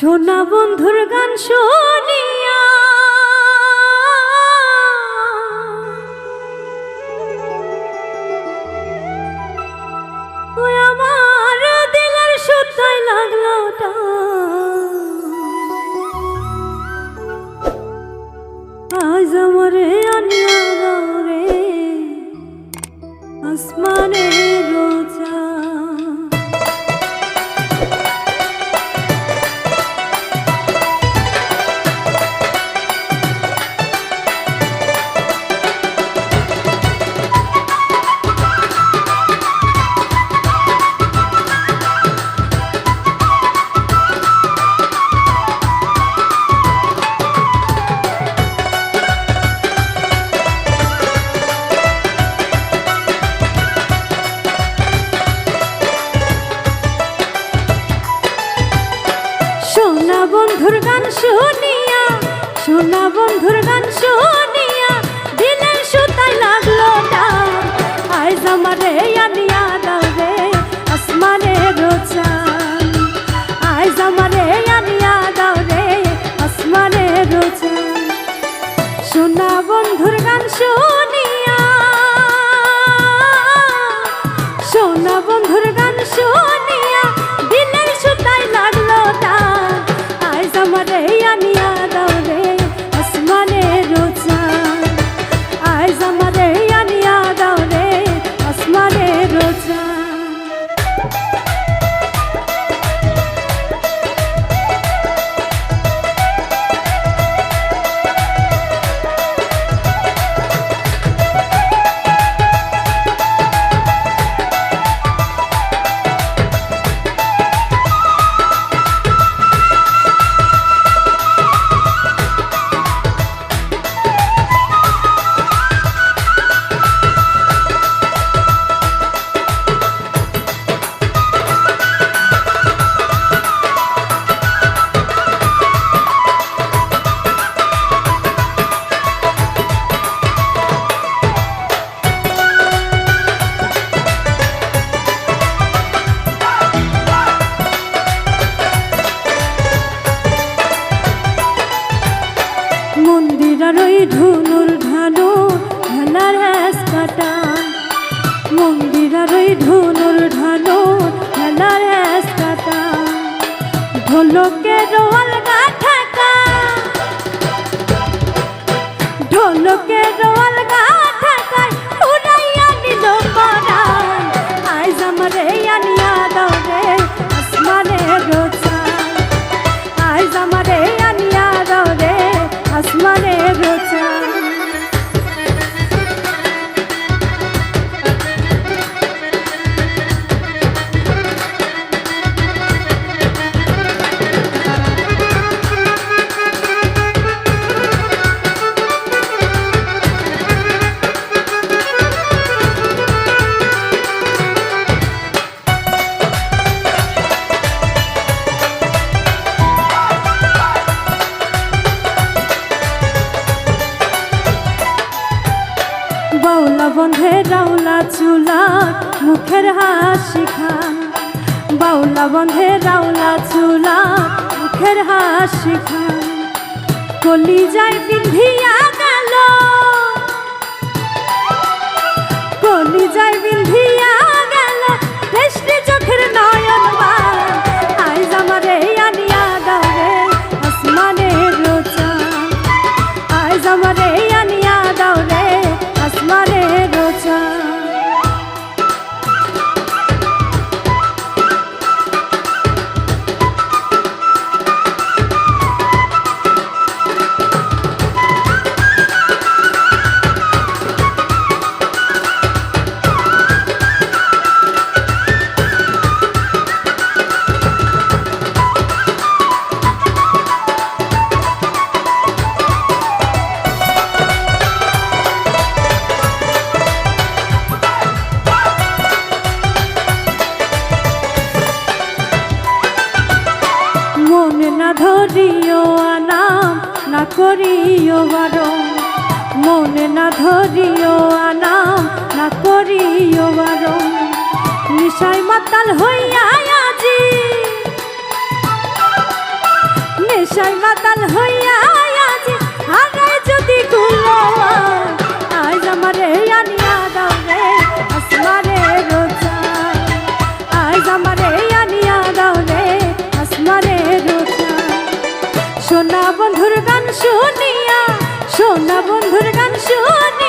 সোনা বন্ধুর গান শুনিয়া বন্ধুর গান শুনিয়া, সোনা বন্ধুর গান শুনিয়া, দিলের সুতায় লাগল ডাক আজ আমারে আনিয়া দাও রে, আসমানে রোচান আজ আমারে আনিয়া দাও রে, আসমানে রোচান সোনা বন্ধুর গান শুনিয়া মন্দিরার ওই ধুনুর ঢালু ঢালার হ্যাস কাটা। মন্দিরার ধুনুর ঢালু ঢালার হ্যাস কাটা। বাউলা বন্ধে, রাউলা চুলা, মুখের হাসি খান। বাউলা বন্ধে, রাউলা চুলা, মুখের হাসি খান। কলি যায় বিন্ধিয়া গেল। কলি যায় বিন্ধিয়া করিও বারণ মন না ধরিও আনাম না করিও বারণ নিশায় মাতাল হইয়া আজি মাতাল হইয়া আজ হারাই যদি গুলো আজ আমারে আনিয়া দাও রে, আসমারে রোজা। আজ আমারে দাও রে, আসমারে রোজা। গান শুনিয়া সোনা বন্ধুর গান শুনিয়া